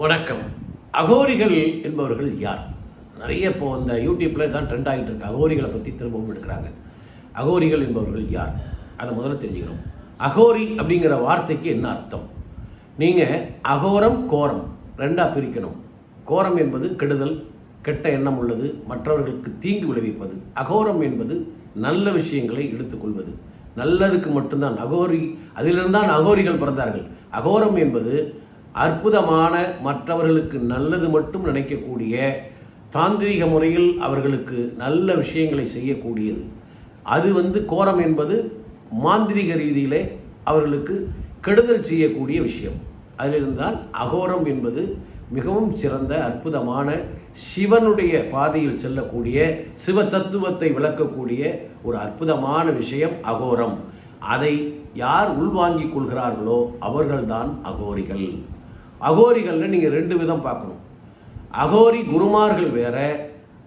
வணக்கம். அகோரிகள் என்பவர்கள் யார்? நிறைய இப்போ இந்த யூடியூப்பில் தான் ட்ரெண்ட் ஆகிட்டு இருக்கு. அகோரிகளை பற்றி திரும்பவும் எடுக்கிறாங்க. அகோரிகள் என்பவர்கள் யார்? அதை முதல்ல தெரிஞ்சுக்கணும். அகோரி அப்படிங்கிற வார்த்தைக்கு என்ன அர்த்தம்? நீங்கள் அகோரம் கோரம் ரெண்டாக பிரிக்கணும். கோரம் என்பது கெடுதல் கெட்ட எண்ணம் உள்ளது மற்றவர்களுக்கு தீங்கு விளைவிப்பது. அகோரம் என்பது நல்ல விஷயங்களை எடுத்துக்கொள்வது. நல்லதுக்கு மட்டும்தான் அகோரி அதிலிருந்தான் அகோரிகள் பிறந்தார்கள். அகோரம் என்பது அற்புதமான மற்றவர்களுக்கு நல்லது மட்டும் நினைக்கக்கூடிய தாந்திரிக முறையில் அவர்களுக்கு நல்ல விஷயங்களை செய்யக்கூடியது. அது வந்து கோரம் என்பது மாந்திரிக ரீதியிலே அவர்களுக்கு கெடுதல் செய்யக்கூடிய விஷயம். அதிலிருந்தால் அகோரம் என்பது மிகவும் சிறந்த அற்புதமான சிவனுடைய பாதையில் செல்லக்கூடிய சிவ தத்துவத்தை விளக்கக்கூடிய ஒரு அற்புதமான விஷயம் அகோரம். அதை யார் உள்வாங்கிக் கொள்கிறார்களோ அவர்கள்தான் அகோரிகள். அகோரிகளில் நீங்கள் ரெண்டு விதம் பார்க்கணும். அகோரி குருமார்கள் வேற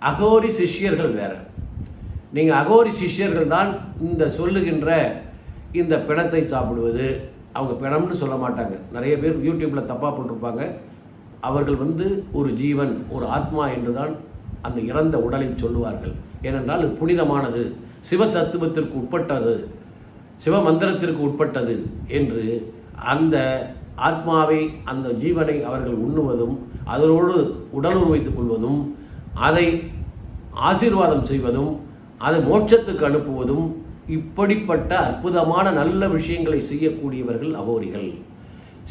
அகோரி சிஷ்யர்கள் வேற. நீங்கள் அகோரி சிஷ்யர்கள் தான் இந்த சொல்லுகின்ற இந்த பிணத்தை சாப்பிடுவது. அவங்க பிணம்னு சொல்ல மாட்டாங்க. நிறைய பேர் யூடியூப்பில் தப்பாக போட்டிருப்பாங்க. அவர்கள் வந்து ஒரு ஜீவன் ஒரு ஆத்மா என்று தான் அந்த இறந்த உடலை சொல்லுவார்கள். ஏனென்றால் இது புனிதமானது. சிவ தத்துவத்திற்கு உட்பட்டது. சிவ மந்திரத்திற்கு உட்பட்டது என்று அந்த ஆத்மாவை அந்த ஜீவனை அவர்கள் உண்ணுவதும் அதனோடு உடலுறவு வைத்துக் கொள்வதும் அதை ஆசீர்வாதம் செய்வதும் அதை மோட்சத்துக்கு அனுப்புவதும் இப்படிப்பட்ட அற்புதமான நல்ல விஷயங்களை செய்யக்கூடியவர்கள் அகோரிகள்.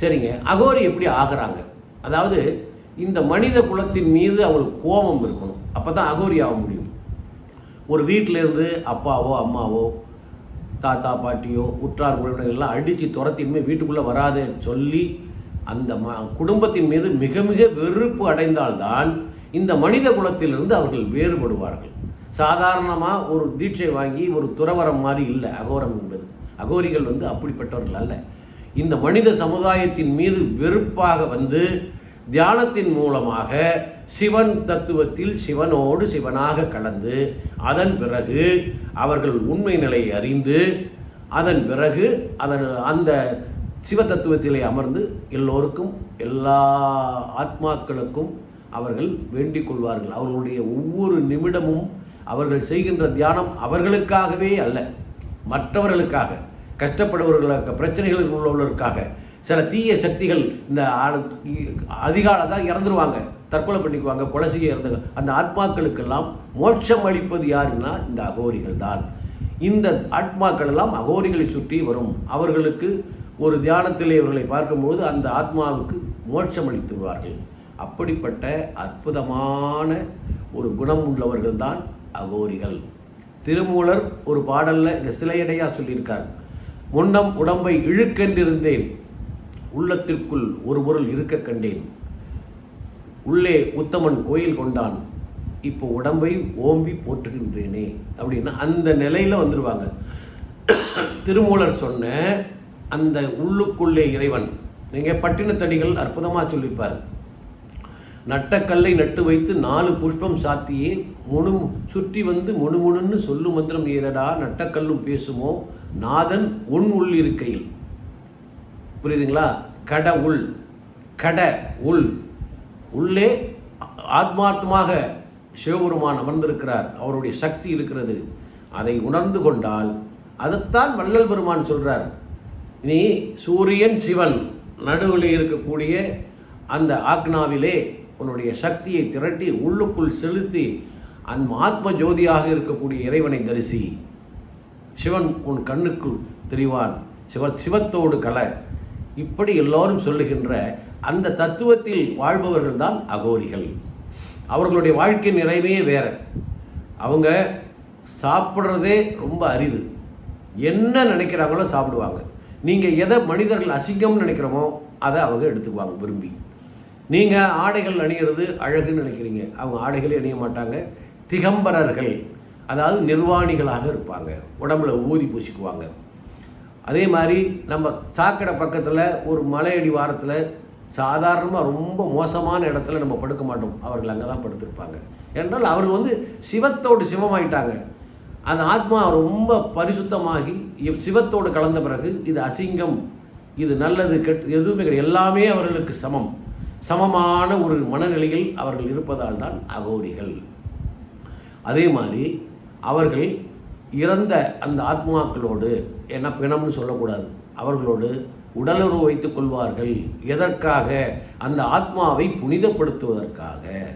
சரிங்க. அகோரி எப்படி ஆகிறாங்க? அதாவது இந்த மனித குலத்தின் மீது அவங்களுக்கு கோபம் இருக்கணும். அப்போ தான் அகோரி ஆக முடியும். ஒரு வீட்டிலேருந்து அப்பாவோ அம்மாவோ தாத்தா பாட்டியோ உற்றார் உறவினர்கள்லாம் அடித்து துரத்தின்மே வீட்டுக்குள்ளே வராதுன்னு சொல்லி அந்த ம குடும்பத்தின் மீது மிக மிக வெறுப்பு அடைந்தால்தான் இந்த மனித குலத்திலிருந்து அவர்கள் வேறுபடுவார்கள். சாதாரணமாக ஒரு தீட்சை வாங்கி ஒரு துறவரம் மாதிரி இல்லை அகோரம் என்பது. அகோரிகள் வந்து அப்படிப்பட்டவர்கள் அல்ல. இந்த மனித சமுதாயத்தின் மீது வெறுப்பாக வந்து தியானத்தின் மூலமாக சிவன் தத்துவத்தில் சிவனோடு சிவனாக கலந்து அதன் பிறகு அவர்கள் உண்மை நிலையை அறிந்து அதன் பிறகு அதன் அந்த சிவ தத்துவத்திலே அமர்ந்து எல்லோருக்கும் எல்லா ஆத்மாக்களுக்கும் அவர்கள் வேண்டிக் கொள்வார்கள். அவர்களுடைய ஒவ்வொரு நிமிடமும் அவர்கள் செய்கின்ற தியானம் அவர்களுக்காகவே அல்ல மற்றவர்களுக்காக கஷ்டப்படுபவர்களுக்கு பிரச்சனைகளில் உள்ளவர்களுக்காக சில தீய சக்திகள் இந்த அதிகால தான் இறந்துருவாங்க தற்கொலை பண்ணிக்குவாங்க கொலை செய்ய இறந்து அந்த ஆத்மாக்களுக்கெல்லாம் மோட்சம் அளிப்பது யாருன்னா இந்த அகோரிகள் தான். இந்த ஆத்மாக்கள் எல்லாம் அகோரிகளை சுற்றி வரும். அவர்களுக்கு ஒரு தியானத்திலே இவர்களை பார்க்கும்போது அந்த ஆத்மாவுக்கு மோட்சம் அளித்துவார்கள் அப்படிப்பட்ட அற்புதமான ஒரு குணம் உள்ளவர்கள் தான் அகோரிகள். திருமூலர் ஒரு பாடலில் இந்த சிலையடையாக சொல்லியிருக்கார். முன்னம் உடம்பை இழுக்கென்றிருந்தேன் உள்ளத்திற்குள் ஒரு பொருள் இருக்க கண்டேன். உள்ளே உத்தமன் கோயில் கொண்டான். இப்போ உடம்பை ஓம்பி போற்றுகின்றேனே அப்படின்னா அந்த நிலையில் வந்துடுவாங்க திருமூலர் சொன்ன அந்த உள்ளுக்குள்ளே இறைவன் நீங்கள் பட்டினத்தடிகள் அற்புதமாக சொல்லியிருப்பார் நட்டக்கல்லை நட்டு வைத்து நாலு புஷ்பம் சாத்தியே முணு சுற்றி வந்து முணுமுணுன்னு சொல்லு மந்திரம் ஏதடா நட்டக்கல்லும் பேசுமோ நாதன் உன் உள்ளிருக்கையில். புரியுதுங்களா? கட உள் கட உள். உள்ளே ஆத்மார்த்தமாக சிவபெருமான் அமர்ந்திருக்கிறார். அவருடைய சக்தி இருக்கிறது. அதை உணர்ந்து கொண்டால் அதைத்தான் வள்ளல் பெருமான் சொல்கிறார் இனி சூரியன் சிவன் நடுவில் இருக்கக்கூடிய அந்த ஆக்னாவிலே உன்னுடைய சக்தியை திரட்டி உள்ளுக்குள் செலுத்தி அந்த ஆத்ம ஜோதியாக இருக்கக்கூடிய இறைவனை தரிசி. சிவன் உன் கண்ணுக்குள் தெரிவான். சிவ சிவத்தோடு கலை. இப்படி எல்லோரும் சொல்லுகின்ற அந்த தத்துவத்தில் வாழ்பவர்கள் தான் அகோரிகள். அவர்களுடைய வாழ்க்கை நிறைவே வேற. அவங்க சாப்பிட்றதே ரொம்ப அரிது. என்ன நினைக்கிறாங்களோ சாப்பிடுவாங்க. நீங்கள் எதை மனிதர்கள் அசிங்கம்னு நினைக்கிறோமோ அதை அவங்க எடுத்துக்குவாங்க விரும்பி. நீங்கள் ஆடைகள் அணிகிறது அழகுன்னு நினைக்கிறீங்க. அவங்க ஆடைகளே அணிய மாட்டாங்க. திகம்பரர்கள் அதாவது நிர்வாணிகளாக இருப்பாங்க. உடம்புல ஊதி பூசிக்குவாங்க. அதே மாதிரி நம்ம சாக்கடை பக்கத்தில் ஒரு மலையடி வாரத்தில் சாதாரணமாக ரொம்ப மோசமான இடத்துல நம்ம படுக்க மாட்டோம். அவர்கள் அங்கே தான் படுத்திருப்பாங்க. என்றால் அவர்கள் வந்து சிவத்தோடு சிவமாயிட்டாங்க. அந்த ஆத்மா ரொம்ப பரிசுத்தமாகி சிவத்தோடு கலந்த பிறகு இது அசிங்கம் இது நல்லது கெட் எதுவுமே கிடையாது. எல்லாமே அவர்களுக்கு சமம். சமமான ஒரு மனநிலையில் அவர்கள் இருப்பதால் தான் அகோரிகள். அதே மாதிரி அவர்கள் இறந்த அந்த ஆத்மாக்களோடு என்ன பிணம்னு சொல்லக்கூடாது அவர்களோடு உடலுறவு வைத்துக் கொள்வார்கள். எதற்காக? அந்த ஆத்மாவை புனிதப்படுத்துவதற்காக.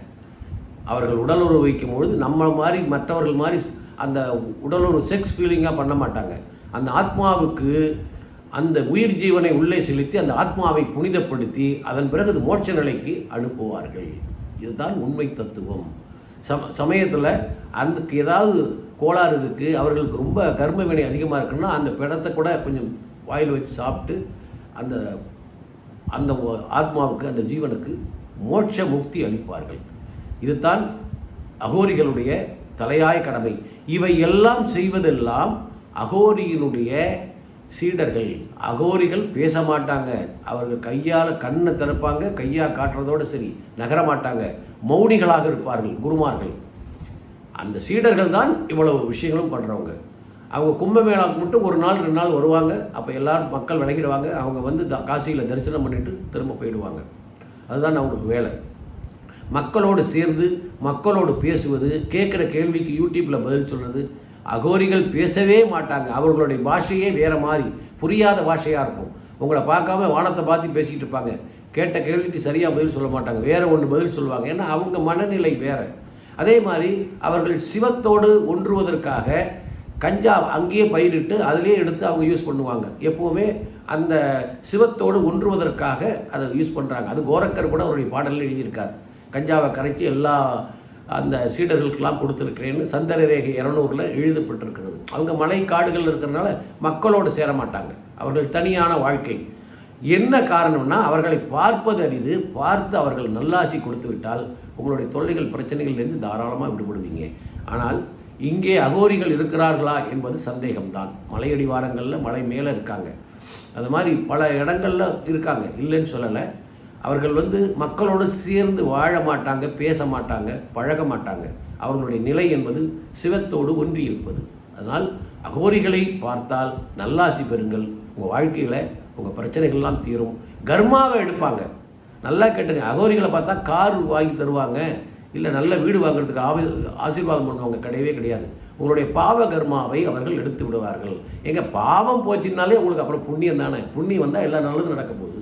அவர்கள் உடலுறவு வைக்கும் பொழுது நம்ம மாதிரி மற்றவர்கள் மாதிரி அந்த உடலுறவு செக்ஸ் ஃபீலிங்காக பண்ண மாட்டாங்க. அந்த ஆத்மாவுக்கு அந்த உயிர் ஜீவனை உள்ளே செலுத்தி அந்த ஆத்மாவை புனிதப்படுத்தி அதன் பிறகு அது மோட்ச நிலைக்கு அனுப்புவார்கள். இதுதான் உண்மை தத்துவம். சம சமயத்தில் அதுக்கு ஏதாவது கோளாறு இருக்குது அவர்களுக்கு ரொம்ப கர்ம வினை அதிகமாக இருக்குன்னா அந்த பிணத்தை கூட கொஞ்சம் வாயில் வச்சு சாப்பிட்டு அந்த அந்த ஆத்மாவுக்கு அந்த ஜீவனுக்கு மோட்ச முக்தி அளிப்பார்கள். இதுதான் அகோரிகளுடைய தலையாய கடமை. இவை எல்லாம் செய்வதெல்லாம் அகோரியினுடைய சீடர்கள். அகோரிகள் பேச மாட்டாங்க. அவர்கள் கையால் கண்ணை திறப்பாங்க கையாக காட்டுறதோடு சரி நகர மாட்டாங்க. மௌனிகளாக இருப்பார்கள் குருமார்கள். அந்த சீடர்கள் தான் இவ்வளவு விஷயங்களும் பண்ணுறவங்க அவங்க கும்பமேளா மட்டும் ஒரு நாள் ரெண்டு நாள் வருவாங்க. அப்போ எல்லாரும் மக்கள் விளக்கிடுவாங்க அவங்க வந்து த காசியில் தரிசனம் பண்ணிட்டு திரும்ப போயிடுவாங்க. அதுதான் அவங்களுக்கு வேலை. மக்களோடு சேர்ந்து மக்களோடு பேசுவது கேட்குற கேள்விக்கு யூடியூப்பில் பதில் சொல்கிறது அகோரிகள் பேசவே மாட்டாங்க. அவர்களுடைய பாஷையே வேறு மாதிரி புரியாத பாஷையாக இருக்கும். உங்களை பார்க்காம வானத்தை பார்த்து பேசிக்கிட்டு இருப்பாங்க. கேட்ட கேள்விக்கு சரியாக பதில் சொல்ல மாட்டாங்க. வேறு ஒன்று பதில் சொல்லுவாங்க. ஏன்னா அவங்க மனநிலை வேறு. அதே மாதிரி அவர்கள் சிவத்தோடு ஒன்றுவதற்காக கஞ்சா அங்கேயே பயிரிட்டு அதிலே எடுத்து அவங்க யூஸ் பண்ணுவாங்க. எப்போவுமே அந்த சிவத்தோடு ஒன்றுவதற்காக அதை யூஸ் பண்ணுறாங்க அது கோரக்கர் கூட அவருடைய பாடலில் எழுதியிருக்கார். கஞ்சாவை கரைச்சி எல்லா அந்த சீடர்களுக்கெல்லாம் கொடுத்துருக்கிறேன்னு சந்தன ரேகை இரநூறுல எழுதப்பட்டிருக்கிறது. அவங்க மலை காடுகள் இருக்கிறனால மக்களோடு சேர மாட்டாங்க. அவர்கள் தனியான வாழ்க்கை. என்ன காரணம்னா அவர்களை பார்ப்பது அரிது பார்த்து அவர்கள் நல்லாசி கொடுத்து விட்டால் உங்களுடைய தொல்லைகள் பிரச்சனைகளிலிருந்து தாராளமாக விடுபடுவீங்க. ஆனால் இங்கே அகோரிகள் இருக்கிறார்களா என்பது சந்தேகம்தான். மலையடிவாரங்களில் மலை மேலே இருக்காங்க. அது மாதிரி பல இடங்களில் இருக்காங்க. இல்லைன்னு சொல்லலை. அவர்கள் வந்து மக்களோடு சேர்ந்து வாழ மாட்டாங்க பேச மாட்டாங்க பழக மாட்டாங்க. அவர்களுடைய நிலை என்பது சிவத்தோடு ஒன்றி இருப்பது. அதனால் அகோரிகளை பார்த்தால் நல்லாசி பெறுங்கள். உங்கள் வாழ்க்கையில் உங்கள் பிரச்சனைகள்லாம் தீரும். கர்மாவை எடுப்பாங்க. நல்லா கேட்டுங்க. அகோரிகளை பார்த்தா கார் வாங்கி தருவாங்க. இல்லை நல்ல வீடு வாங்குறதுக்கு ஆவி ஆசீர்வாதம் பண்ணுவாங்க கிடையவே கிடையாது. உங்களுடைய பாவ கர்மாவை அவர்கள் எடுத்து விடுவார்கள். எங்கள் பாவம் போச்சுன்னாலே உங்களுக்கு அப்புறம் புண்ணியம் தானே? புண்ணியம் வந்தால் எல்லா நல்லதும் நடக்க போகுது.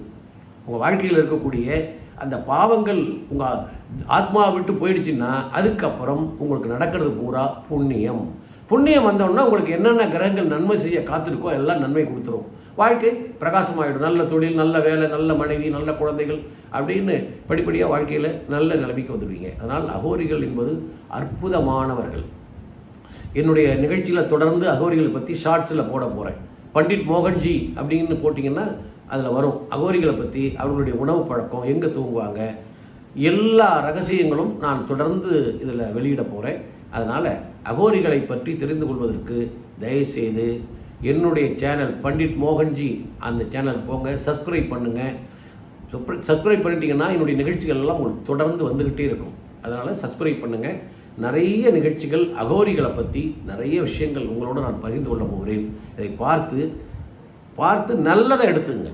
உங்கள் வாழ்க்கையில் இருக்கக்கூடிய அந்த பாவங்கள் உங்கள் ஆத்மா விட்டு போயிடுச்சுன்னா அதுக்கப்புறம் உங்களுக்கு நடக்கிறது பூரா புண்ணியம். புண்ணியம் வந்தோன்னா உங்களுக்கு என்னென்ன கிரகங்கள் நன்மை செய்ய காத்திருக்கோ எல்லாம் நன்மை கொடுத்துரும். வாழ்க்கை பிரகாசமாயிடும். நல்ல தொழில் நல்ல வேலை நல்ல மனைவி நல்ல குழந்தைகள் அப்படின்னு படிப்படியாக வாழ்க்கையில் நல்ல நிலைமைக்கு வந்துடுவீங்க. அதனால் அகோரிகள் என்பது அற்புதமானவர்கள். என்னுடைய நிகழ்ச்சியில் தொடர்ந்து அகோரிகளை பற்றி ஷார்ட்ஸில் போட போகிறேன் பண்டிட் மோகன்ஜி அப்படின்னு போட்டிங்கன்னா அதில் வரும். அகோரிகளை பற்றி அவர்களுடைய உணவு பழக்கம் எங்கே தூங்குவாங்க எல்லா ரகசியங்களும் நான் தொடர்ந்து இதில் வெளியிட போகிறேன் அதனால் அகோரிகளை பற்றி தெரிந்து கொள்வதற்கு தயவுசெய்து என்னுடைய சேனல் பண்டிட் மோகன்ஜி அந்த சேனல் போங்க சப்ஸ்கிரைப் பண்ணுங்கள் சப்ஸ்கிரைப் பண்ணிட்டீங்கன்னா என்னுடைய நிகழ்ச்சிகள் எல்லாம் உங்களுக்கு தொடர்ந்து வந்துக்கிட்டே இருக்கும். அதனால் சப்ஸ்கிரைப் பண்ணுங்கள் நிறைய நிகழ்ச்சிகள் அகோரிகளை பற்றி நிறைய விஷயங்கள் உங்களோட நான் பகிர்ந்து கொள்ள போகிறேன். இதை பார்த்து பார்த்து நல்லதை எடுத்துங்க.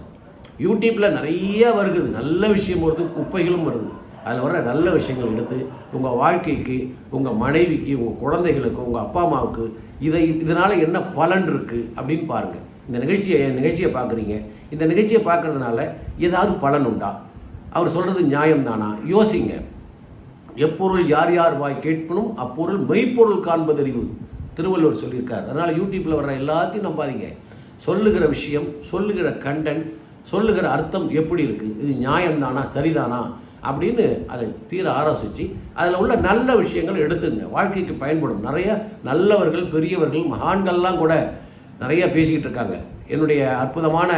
யூடியூப்பில் நிறைய வருகிறது. நல்ல விஷயம் வருது குப்பைகளும் வருது. அதில் வர நல்ல விஷயங்கள் எடுத்து உங்கள் வாழ்க்கைக்கு உங்கள் மனைவிக்கு உங்கள் குழந்தைகளுக்கு உங்கள் அப்பா அம்மாவுக்கு இதை இதனால் என்ன பலன் இருக்குது அப்படின்னு பாருங்கள் இந்த நிகழ்ச்சியை என் நிகழ்ச்சியை பார்க்குறீங்க. இந்த நிகழ்ச்சியை பார்க்கறதுனால ஏதாவது பலன் உண்டா? அவர் சொல்கிறது நியாயம்தானா? யோசிங்க. எப்பொருள் யார் யார் வாய் கேட்பனும் அப்பொருள் மெய்ப்பொருள் காண்பதறிவு. திருவள்ளுவர் சொல்லியிருக்கார். அதனால் யூடியூப்பில் வர்ற எல்லாத்தையும் நம்பாதீங்க. சொல்லுகிற விஷயம் சொல்லுகிற கண்டென்ட் சொல்லுகிற அர்த்தம் எப்படி இருக்குது இது நியாயம்தானா? சரிதானா? அப்படின்னு அதை தீர ஆலோசித்து அதில் உள்ள நல்ல விஷயங்கள் எடுத்துங்க. வாழ்க்கைக்கு பயன்படும். நிறைய நல்லவர்கள் பெரியவர்கள் மகான்கள்லாம் கூட நிறைய பேசிக்கிட்டு இருக்காங்க. என்னுடைய அற்புதமான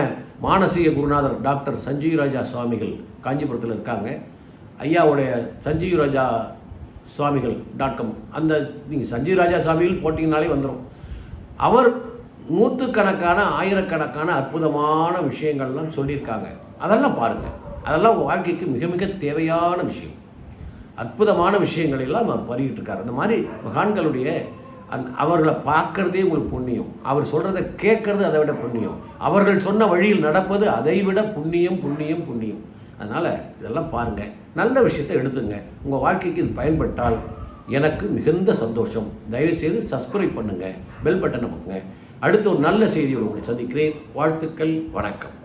மானசீக குருநாதர் டாக்டர் சஞ்சீவ் ராஜா சுவாமிகள் காஞ்சிபுரத்தில் இருக்காங்க. ஐயாவுடைய சஞ்சீவ் ராஜா சுவாமிகள் டாட் காம் அந்த நீங்கள் சஞ்சீவ் ராஜா சுவாமிகள் போட்டிங்கனாலே வந்துடும் அவர் நூற்றுக்கணக்கான ஆயிரக்கணக்கான அற்புதமான விஷயங்கள்லாம் சொல்லியிருக்காங்க. அதெல்லாம் பாருங்கள் அதெல்லாம் உங்கள் வாழ்க்கைக்கு மிக மிக தேவையான விஷயம். அற்புதமான விஷயங்கள் எல்லாம் அவர் பண்ணிக்கிட்டு இருக்கார் அந்த மாதிரி மகான்களுடைய அந் அவர்களை பார்க்கறதே உங்களுக்கு புண்ணியம். அவர் சொல்கிறத கேட்குறது அதை விட புண்ணியம். அவர்கள் சொன்ன வழியில் நடப்பது அதை விட புண்ணியம் புண்ணியம் புண்ணியம். அதனால் இதெல்லாம் பாருங்கள் நல்ல விஷயத்தை எடுத்துங்க. உங்கள் வாழ்க்கைக்கு இது பயன்பட்டால் எனக்கு மிகுந்த சந்தோஷம். தயவுசெய்து சப்ஸ்கிரைப் பண்ணுங்கள் பெல் பட்டனை பண்ணுங்க அடுத்து ஒரு நல்ல செய்தியோடு உங்களை சந்திக்கிறேன். வாழ்த்துக்கள். வணக்கம்.